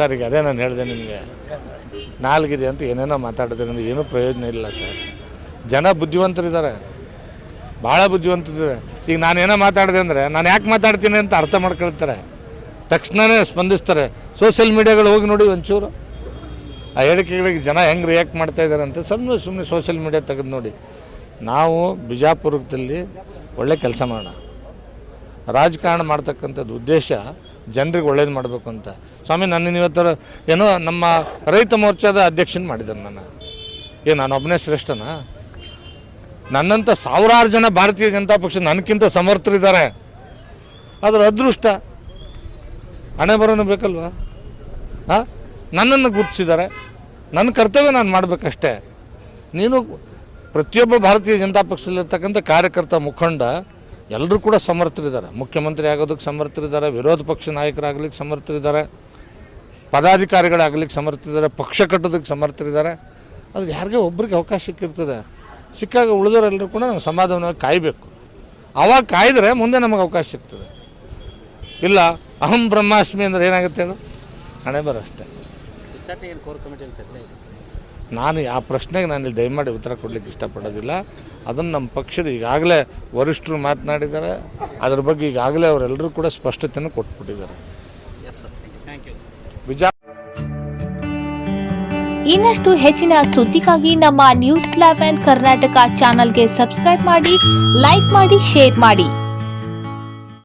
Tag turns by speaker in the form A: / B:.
A: Sir, ಈಗ ಅದೇ ನಾನು ಹೇಳಿದೆ ನಿಮಗೆ. ನಾಲ್ಗಿದೆ ಅಂತ ಏನೇನೋ ಮಾತಾಡೋದ್ರಿಂದ ಏನೂ ಪ್ರಯೋಜನ ಇಲ್ಲ ಸರ್. ಜನ ಬುದ್ಧಿವಂತರಿದ್ದಾರೆ. ಭಾಳ ಬುದ್ಧಿವಂತರಿದ್ದಾರೆ. ಈಗ ನಾನೇನೋ ಮಾತಾಡಿದೆ ಅಂದರೆ, ನಾನು ಯಾಕೆ ಮಾತಾಡ್ತೀನಿ ಅಂತ ಅರ್ಥ ಮಾಡ್ಕೊಳ್ತಾರೆ. ತಕ್ಷಣವೇ ಸ್ಪಂದಿಸ್ತಾರೆ. ಸೋಷಿಯಲ್ ಮೀಡಿಯಾಗಳು ಹೋಗಿ ನೋಡಿ ಒಂಚೂರು. ಆ ಹೇಳಿಕೆಗಳಿಗೆ ಜನ ಹೆಂಗೆ ರಿಯಾಕ್ಟ್ ಮಾಡ್ತಾ ಇದ್ದಾರೆ ಅಂತ ಸುಮ್ಮನೆ ಸುಮ್ಮನೆ ಸೋಷಿಯಲ್ ಮೀಡಿಯಾ ತೆಗೆದು ನೋಡಿ. ನಾವು ಬಿಜಾಪುರದಲ್ಲಿ ಒಳ್ಳೆ ಕೆಲಸ ಮಾಡೋಣ. ರಾಜಕಾರಣ ಮಾಡ್ತಕ್ಕಂಥದ್ದು ಉದ್ದೇಶ ಜನರಿಗೆ ಒಳ್ಳೇದು ಮಾಡಬೇಕು ಅಂತ. ಸ್ವಾಮಿ, ನನ್ನ ಇವತ್ತರ ಏನೋ ನಮ್ಮ ರೈತ ಮೋರ್ಚಾದ ಅಧ್ಯಕ್ಷನ ಮಾಡಿದ್ದಾರೆ ನಾನು ಏ, ನಾನು ಒಬ್ಬನೇ ಶ್ರೇಷ್ಠನಾ? ನನ್ನಂಥ ಸಾವಿರಾರು ಜನ ಭಾರತೀಯ ಜನತಾ ಪಕ್ಷ ನನಗಿಂತ ಸಮರ್ಥರಿದ್ದಾರೆ. ಅದರ ಅದೃಷ್ಟ. ಹಣೆ ಬರೋನು ಬೇಕಲ್ವಾ? ಹಾಂ? ನನ್ನನ್ನು ಗುರುತಿಸಿದ್ದಾರೆ. ನನ್ನ ಕರ್ತವ್ಯ ನಾನು ಮಾಡಬೇಕಷ್ಟೇ. ನೀನು ಪ್ರತಿಯೊಬ್ಬ ಭಾರತೀಯ ಜನತಾ ಪಕ್ಷದಲ್ಲಿರ್ತಕ್ಕಂಥ ಕಾರ್ಯಕರ್ತ ಮುಖಂಡ ಎಲ್ಲರೂ ಕೂಡ ಸಮರ್ಥರಿದ್ದಾರೆ. ಮುಖ್ಯಮಂತ್ರಿ ಆಗೋದಕ್ಕೆ ಸಮರ್ಥರಿದ್ದಾರೆ, ವಿರೋಧ ಪಕ್ಷ ನಾಯಕರಾಗಲಿಕ್ಕೆ ಸಮರ್ಥರಿದ್ದಾರೆ, ಪದಾಧಿಕಾರಿಗಳಾಗಲಿಕ್ಕೆ ಸಮರ್ಥರಿದ್ದಾರೆ, ಪಕ್ಷ ಕಟ್ಟೋದಕ್ಕೆ ಸಮರ್ಥರಿದ್ದಾರೆ. ಅದು ಯಾರಿಗೆ ಒಬ್ರಿಗೆ ಅವಕಾಶ ಸಿಕ್ಕಿರ್ತದೆ. ಸಿಕ್ಕಾಗ ಉಳಿದವರೆಲ್ಲರೂ ಕೂಡ ನಾವು ಸಮಾಧಾನವಾಗಿ ಕಾಯಬೇಕು. ಆವಾಗ ಕಾಯ್ದರೆ ಮುಂದೆ ನಮಗೆ ಅವಕಾಶ ಸಿಗ್ತದೆ. ಇಲ್ಲ, ಅಹಂ ಬ್ರಹ್ಮಾಸ್ಮಿ ಅಂದರೆ ಏನಾಗುತ್ತೆ ಹೇಳು? ಹಣೆ ಬರೋ ಅಷ್ಟೇ
B: ಏನು ಕೋರ್ ಕಮಿಟಿಯಲ್ಲಿ ಚರ್ಚೆ
A: ನಾನು ಆ ಪ್ರಶ್ನೆಗೆ ನಾನು ಇಲ್ಲಿ ದಯಮಾಡಿ ಉತ್ತರ ಕೊಡಲಿಕ್ಕೆ ಇಷ್ಟಪಡೋದಿಲ್ಲ. ಅದನ್ನು ನಮ್ಮ ಪಕ್ಷದ ಈಗಾಗಲೇ ವರಿಷ್ಠರು ಮಾತನಾಡಿದ್ದಾರೆ. ಅದ್ರ ಬಗ್ಗೆ ಈಗಾಗಲೇ ಅವರೆಲ್ಲರೂ ಕೂಡ ಸ್ಪಷ್ಟತೆಯನ್ನು ಕೊಟ್ಬಿಟ್ಟಿದ್ದಾರೆ.
B: Yes sir thank you
A: Vija
C: ಇನ್ನಷ್ಟು ಹೆಚ್ಚಿನ ಸುದ್ದಿಗಾಗಿ ನಮ್ಮ ನ್ಯೂಸ್ ಲೆವೆನ್ ಕರ್ನಾಟಕ ಚಾನಲ್ಗೆ ಸಬ್ಸ್ಕ್ರೈಬ್ ಮಾಡಿ ಲೈಕ್ ಮಾಡಿ ಶೇರ್ ಮಾಡಿ.